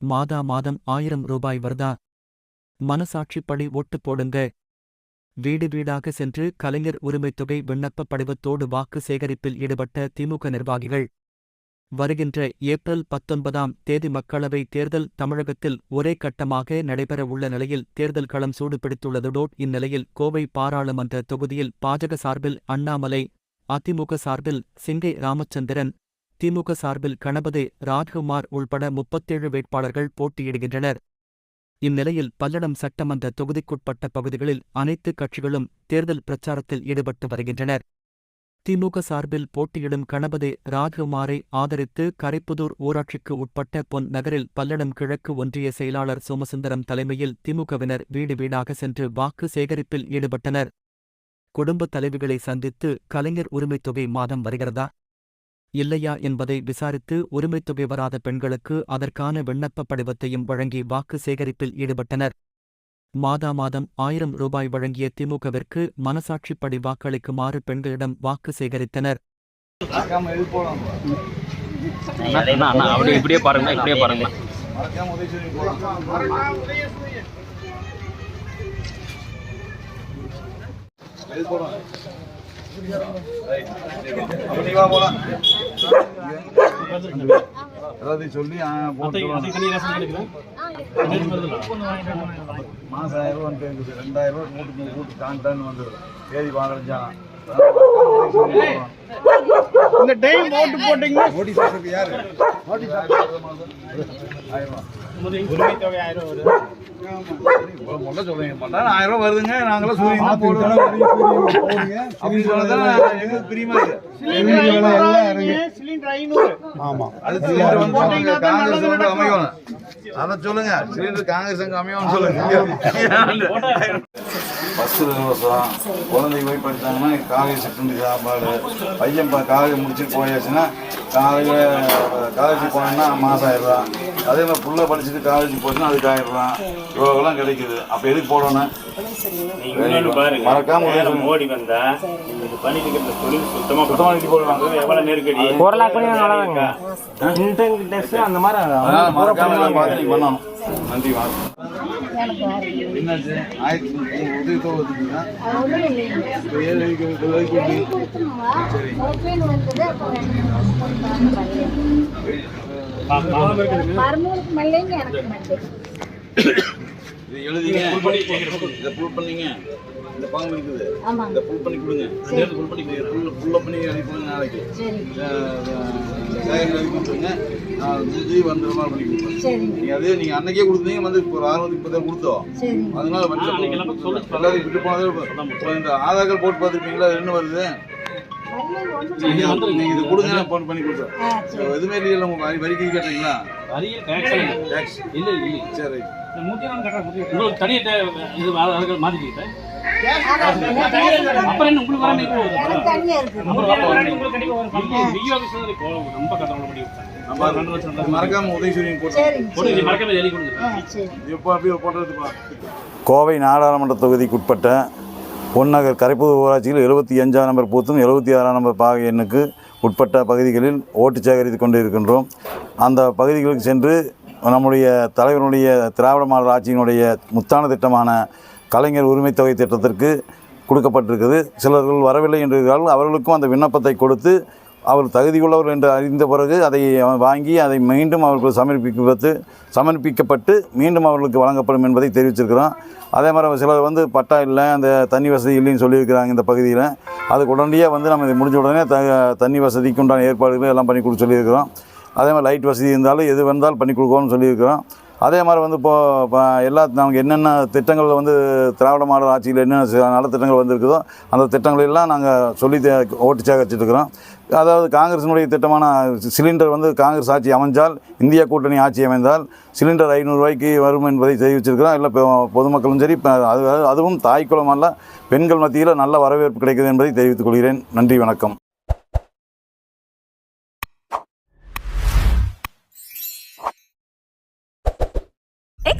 மாதா மாதம் ஆயிரம் ரூபாய் வருதா? மனசாட்சிப்படி ஓட்டு போடுங்க. வீடு வீடாக சென்று கலைஞர் உரிமைத் தொகை விண்ணப்ப படிவத்தோடு வாக்கு சேகரிப்பில் ஈடுபட்ட திமுக நிர்வாகிகள். வருகின்ற ஏப்ரல் பத்தொன்பதாம் தேதி மக்களவை தேர்தல் தமிழகத்தில் ஒரே கட்டமாக நடைபெற உள்ள நிலையில் தேர்தல் களம் சூடுபிடித்துள்ளதுடோட் இந்நிலையில் கோவை பாராளுமன்ற தொகுதியில் பாஜக சார்பில் அண்ணாமலை அதிமுக சார்பில் சிங்கை ராமச்சந்திரன் திமுக சார்பில் கணபதி ராஜ்குமார் உள்பட முப்பத்தேழு வேட்பாளர்கள் போட்டியிடுகின்றனர். இந்நிலையில் பல்லடம் சட்டமன்ற தொகுதிக்குட்பட்ட பகுதிகளில் அனைத்து கட்சிகளும் தேர்தல் பிரச்சாரத்தில் ஈடுபட்டு வருகின்றனர். திமுக சார்பில் போட்டியிடும் கணபதி ராஜ்குமாரை ஆதரித்து கரைப்புதூர் ஊராட்சிக்கு உட்பட்ட பொன் நகரில் பல்லடம் கிழக்கு ஒன்றிய செயலாளர் சோமசுந்தரம் தலைமையில் திமுகவினர் வீடு வீடாக சென்று வாக்கு சேகரிப்பில் ஈடுபட்டனர். குடும்பத் தலைவிகளை சந்தித்து கலைஞர் உரிமைத் தொகை மாதம் வருகிறதா? இல்லையா என்பதை விசாரித்து உரிமைத் தொகை வராத பெண்களுக்கு அதற்கான விண்ணப்ப படிவத்தையும் வழங்கி வாக்கு சேகரிப்பில் ஈடுபட்டனர். மாதா மாதம் ஆயிரம் ரூபாய் வழங்கிய திமுகவிற்கு மனசாட்சிப்படி வாக்களிக்குமாறு பெண்களிடம் வாக்கு சேகரித்தனர். போலாம் இப்படியே பாருங்க இப்படியே பாருங்க போலாம் எல்லாத்தையும் சொல்லி. மாசம் ஆயிரம் ரூபா ரெண்டாயிரம் ரூபா கூட்டு கூட்டு காண்டான்னு வந்துடும். தேதி பதினஞ்சாம் இந்த டைம் ஓட்டு போட்டீங்கன்னா நோட்டீஸ் யாரு? நோட்டீஸ் ஆயிரம் ரூபா உரிமை தொகை ஆயிரம் வரும் இவ்வளவு முதல்ல சொல்லுங்க பண்ணா ஆயிரம் ரூபா வருதுங்க. நாங்களும் சூரியன் தான் போடுவோம் அப்படி சொன்னதான் எங்களுக்கு பிரியமா இருக்கு. ஐநூறு அது சிலிண்டர் வந்து காங்கிரஸ் வந்து அமையணும் அதை சொல்லுங்க. சிலிண்டர் காங்கிரஸ் அங்க அமையணும் சொல்லுங்க. பஸ்ஸில் இலவசம் குழந்தைங்க போய் படித்தாங்கன்னா காலேஜ் சிற்றுண்டி சாப்பாடு. பையன் ப- காலேஜ் முடிச்சுட்டு போயாச்சுன்னா காலையில் காலேஜ் போனோம்னா மாதம் ரூபா அதே மாதிரி புள்ள படிச்சுட்டு காலேஜ் போச்சுன்னா அதுக்கு ரூபா இவ்வளோலாம் கிடைக்குது. அப்போ எதுக்கு போடணும்? நீங்க இன்னொன்னு பாருங்க மறக்காம. மோடி வந்தா பண்ணிட்டு தொழில் சுத்தமா சுத்தமாக போடுவாங்க. அது எவ்வளவு நெருக்கடி? எல்லாம் பார்த்து நீங்க பண்ணணும். நன்றி வணக்கம் என்னாச்சு? ஆயிரத்தி உதவி எனக்கு மண்டே. இது எழுதிங்க. இதை ஃபுல் பண்ணீங்க. இந்த பாம்பு இருக்குது. இதை ஃபுல் பண்ணி கொடுங்க. ஃபுல் பண்ணி ஃபுல் ஃபுல்லாக பண்ணி அனுப்பிடுங்க நாளைக்கு. கொடுத்துருங்க வந்துடுற மாதிரி பண்ணி கொடுப்பேன். நீங்கள் அதே நீங்கள் அன்னைக்கே கொடுத்தீங்க வந்து இப்போ ஒரு ஆறு இப்போ தான் கொடுத்தோம் அதனால வந்து எல்லாத்தையும் விட்டு போனதே இந்த ஆதார் கார்டு போட்டு பார்த்துருப்பீங்களா? என்ன வருது? நீங்க இது கொடுங்க நான் ஃபோன் பண்ணி கொடுத்தேன் எதுவுமே இல்லையா உங்க வரி வரிக்கு கேட்டீங்களா? டேக்ஸ் இல்ல இல்ல. சரி. உங்களுக்கு இது மாத்திக்கிட்டேன் அப்புறம் என்ன? உங்களுக்கு ரொம்ப கோவை நாடாளுமன்ற தொகுதிக்குட்பட்ட பொன்னகர் கரைப்புதூர் ஊராட்சியில் எழுபத்தி அஞ்சாம் நம்பர் பூத்தும் எழுபத்தி ஆறாம் நம்பர் பாக எண்ணுக்கு உட்பட்ட பகுதிகளில் ஓட்டு சேகரித்து கொண்டு இருக்கின்றோம் அந்த பகுதிகளுக்கு சென்று நம்முடைய தலைவருடைய திராவிட மாடல் ஆட்சியினுடைய முத்தான திட்டமான கலைஞர் உரிமை தொகை திட்டத்திற்கு கொடுக்கப்பட்டிருக்குது. சிலர்கள் வரவில்லை என்று அவர்களுக்கும் அந்த விண்ணப்பத்தை கொடுத்து அவர் தகுதியுள்ளவர் என்று அறிந்த பிறகு அதை வாங்கி அதை மீண்டும் அவர்களுக்கு சமர்ப்பிக்கப்பட்டு சமர்ப்பிக்கப்பட்டு மீண்டும் அவர்களுக்கு வழங்கப்படும் என்பதை தெரிவிச்சிருக்கிறோம். அதே மாதிரி சிலர் வந்து பட்டா இல்லை அந்த தண்ணி வசதி இல்லைன்னு சொல்லியிருக்கிறாங்க இந்த பகுதியில். அதுக்கு உடனடியாக வந்து நம்ம இதை முடிஞ்ச உடனே த தண்ணி வசதிக்கு உண்டான ஏற்பாடுகள் எல்லாம் பண்ணி கொடுத்து சொல்லியிருக்கிறோம். அதே மாதிரி லைட் வசதி இருந்தாலும் எது வந்தாலும் பண்ணி கொடுக்கணும்னு சொல்லியிருக்கிறோம். அதே மாதிரி வந்து இப்போது இப்போ எல்லா நமக்கு என்னென்ன திட்டங்கள் வந்து திராவிட மாடல் ஆட்சியில் என்னென்ன நலத்திட்டங்கள் வந்திருக்குதோ அந்த திட்டங்களெல்லாம் நாங்கள் சொல்லி தே- ஓட்டு சேகரிச்சுட்டுருக்கிறோம் அதாவது காங்கிரஸினுடைய திட்டமான சிலிண்டர் வந்து காங்கிரஸ் ஆட்சி அமைஞ்சால் இந்தியா கூட்டணி ஆட்சி அமைந்தால் சிலிண்டர் ஐநூறுரூவாய்க்கு வரும் என்பதை தெரிவிச்சிருக்கிறோம். இல்லை இப்போ பொதுமக்களும் சரி இப்போ அது அதுவும் தாய்க்குளம் அல்ல பெண்கள் மத்தியில் நல்ல வரவேற்பு கிடைக்குது என்பதை தெரிவித்துக் கொள்கிறேன். நன்றி வணக்கம்.